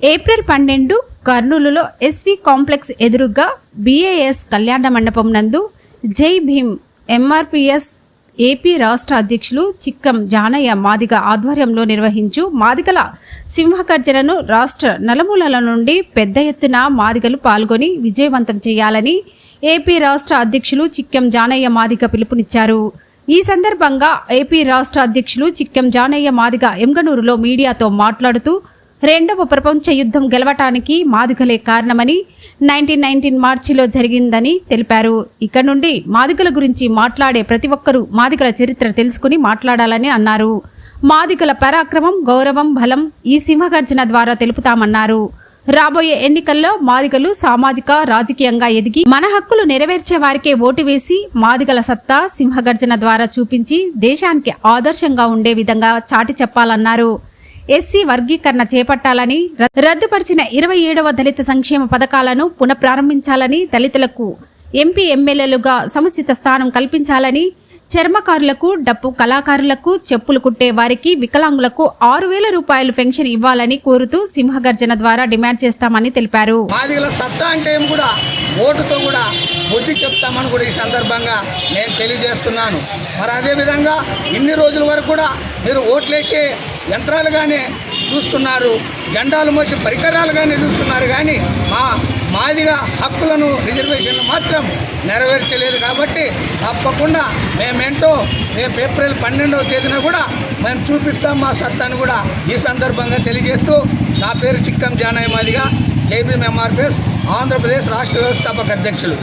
April పన్నెండు కర్నూలులో SV complex ఎదురుగా బీఏఎస్ కళ్యాణ మండపం నందు జై భీమ్ ఎంఆర్పిఎస్ ఏపీ రాష్ట్ర అధ్యక్షులు చిక్కం జానయ్య మాదిగ ఆధ్వర్యంలో నిర్వహించు మాదిగల సింహగర్జనను రాష్ట్ర నలుమూలల నుండి పెద్ద ఎత్తున మాదిగలు పాల్గొని విజయవంతం చేయాలని ఏపీ రాష్ట్ర అధ్యక్షులు చిక్కం జానయ్య మాదిగ పిలుపునిచ్చారు. ఈ సందర్భంగా ఏపీ రాష్ట్ర అధ్యక్షులు చిక్కం జానయ్య మాదిగ ఎంగనూరులో మీడియాతో మాట్లాడుతూ రెండవ ప్రపంచ యుద్ధం గెలవటానికి మాదిగలే కారణమని నైన్టీన్ నైన్టీన్ మార్చిలో జరిగిందని తెలిపారు. ఇక్కడ నుండి మాదిగల గురించి మాట్లాడే ప్రతి ఒక్కరూ మాదిగల చరిత్ర తెలుసుకుని మాట్లాడాలని అన్నారు. మాదిగల పరాక్రమం గౌరవం బలం ఈ సింహగర్జన ద్వారా తెలుపుతామన్నారు. రాబోయే ఎన్నికల్లో మాదిగలు సామాజిక రాజకీయంగా ఎదిగి మన హక్కులు నెరవేర్చే వారికే ఓటు వేసి మాదిగల సత్తా సింహగర్జన ద్వారా చూపించి దేశానికి ఆదర్శంగా ఉండే విధంగా చాటి చెప్పాలన్నారు. ఎస్సీ వర్గీకరణ చేపట్టాలని రద్దుపరిచిన ఇరవై ఏడవ దళిత సంక్షేమ పథకాలను పునఃప్రారంభించాలని దళితులకు ఎంపీ ఎమ్మెల్యేలుగా సముచిత స్థానం కల్పించాలని చర్మకారులకు డప్పు కళాకారులకు చెప్పులు కుట్టే వారికి వికలాంగులకు ఆరు వేల రూపాయలు పెన్షన్ ఇవ్వాలని కోరుతూ సింహగర్జన ద్వారా డిమాండ్ చేస్తామని తెలిపారు. సత్తా అంటే కూడా? ఓటుతో కూడా బుద్ధి చెప్తామని కూడా ఈ సందర్భంగా నేను తెలియజేస్తున్నాను. మరి అదేవిధంగా ఇన్ని రోజుల వరకు కూడా మీరు ఓట్లేసే యంత్రాలుగానే చూస్తున్నారు జెండాలు మోసే పరికరాలుగానే చూస్తున్నారు. కానీ మా మాదిగా హక్కులను రిజర్వేషన్లు మాత్రం నెరవేర్చలేదు కాబట్టి తప్పకుండా మేమేంటో రేపు ఏప్రిల్ పన్నెండవ తేదీన కూడా మేము చూపిస్తాం మా సత్తాను కూడా. ఈ సందర్భంగా తెలియజేస్తూ నా పేరు చిక్కం జానయ్య మాదిగా. జైబీఎం ఎంఆర్పిఎస్ ఆంధ్రప్రదేశ్ రాష్ట్ర వ్యవస్థాపక అధ్యక్షులు.